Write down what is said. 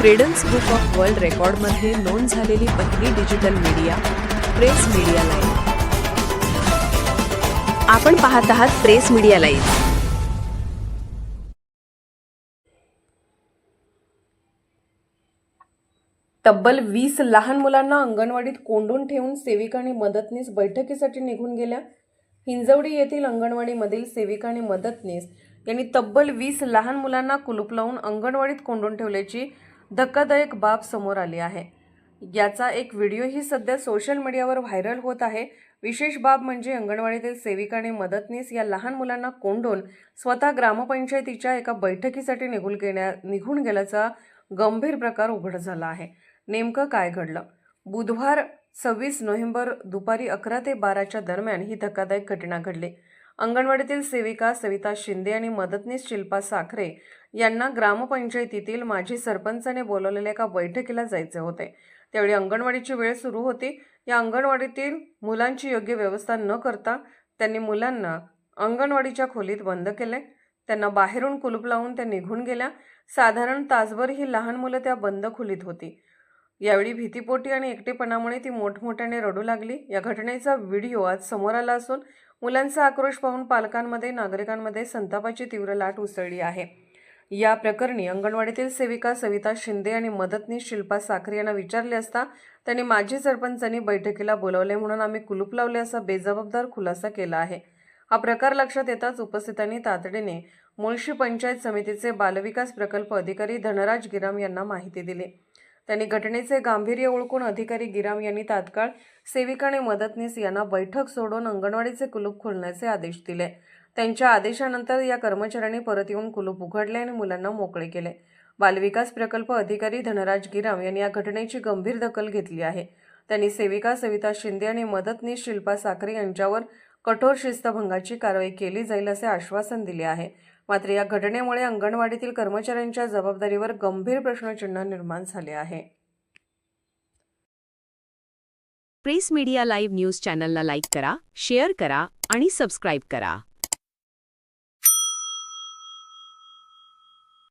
Credence book of world रेकॉर्डमध्ये नोंद झालेली पहिली digital media press media live आपण पाहत आहात प्रेस मीडिया लाईव्ह तब्बल वीस लहान मुलांना अंगणवाडीत कोंडून ठेवून सेविका आणि मदतनीस बैठकीसाठी निघून गेल्या. हिंजवडी येथील अंगणवाडीमधील सेविका आणि मदतनीस यांनी तब्बल वीस लहान मुलांना कुलूप लावून अंगणवाडीत कोंडून ठेवल्याची धक्कादायक बाब समोर आली आहे. याचा एक व्हिडिओही सध्या सोशल मीडियावर व्हायरल होत आहे. विशेष बाब म्हणजे अंगणवाडीतील सेविका आणि मदतनीस या लहान मुलांना कोंडून स्वतः ग्रामपंचायतीच्या एका बैठकीसाठी निघून गेल्या निघून गेल्याचा गंभीर प्रकार उघड झाला आहे. नेमकं काय घडलं? बुधवार सव्वीस नोव्हेंबर दुपारी अकरा ते बाराच्या दरम्यान ही धक्कादायक घटना घडली. अंगणवाडीतील सेविका सविता शिंदे आणि मदतनीस शिल्पा साखरे यांना ग्रामपंचायतीतील माजी सरपंचाने बोलवलेल्या एका बैठकीला जायचे होते. त्यावेळी अंगणवाडीची वेळ सुरू होती. या अंगणवाडीतील मुलांची योग्य व्यवस्था न करता त्यांनी मुलांना अंगणवाडीच्या खोलीत बंद केले. त्यांना बाहेरून कुलूप लावून त्या निघून गेल्या. साधारण तासभर ही लहान मुलं त्या बंद खोलीत होती. यावेळी भीतीपोटी आणि एकटेपणामुळे ती मोठमोठ्याने रडू लागली. या घटनेचा व्हिडिओ आज समोर आला असून मुलांचा आक्रोश पाहून पालकांमध्ये नागरिकांमध्ये संतापाची तीव्र लाट उसळली आहे. या प्रकरणी अंगणवाडीतील सेविका सविता शिंदे आणि मदतनीस शिल्पा साखरे यांना विचारले असता त्यांनी माजी सरपंचांनी बैठकीला बोलावले म्हणून आम्ही कुलूप लावले असा बेजबाबदार खुलासा केला आहे. हा प्रकार लक्षात येताच उपस्थितांनी तातडीने मुळशी पंचायत समितीचे बालविकास प्रकल्प अधिकारी धनराज गिराम यांना माहिती दिली. त्यांनी घटनेचे गांभीर्य ओळखून अधिकारी गिराम यांनी तात्काळ सेविका आणि मदतनीस यांना बैठक सोडून अंगणवाडीचे कुलूप खोलण्याचे आदेश दिले. त्यांच्या आदेशानंतर या कर्मचाऱ्यांनी परत येऊन कुलूप उघडले आणि मुलांना मोकळे केले. बालविकास प्रकल्प अधिकारी धनराज गिराम यांनी या घटनेची गंभीर दखल घेतली आहे. त्यांनी सेविका सविता शिंदे आणि मदतनीस शिल्पा साखरे यांच्यावर कठोर शिस्तभंगाची कारवाई केली जाईल असे आश्वासन दिले आहे. मात्र या घटनेमुळे अंगणवाडीतील कर्मचाऱ्यांच्या जबाबदारीवर गंभीर प्रश्नचिन्ह निर्माण झाले आहे. प्रेस मीडिया लाईव्ह न्यूज चॅनलला लाईक करा शेअर करा आणि सबस्क्राईब करा.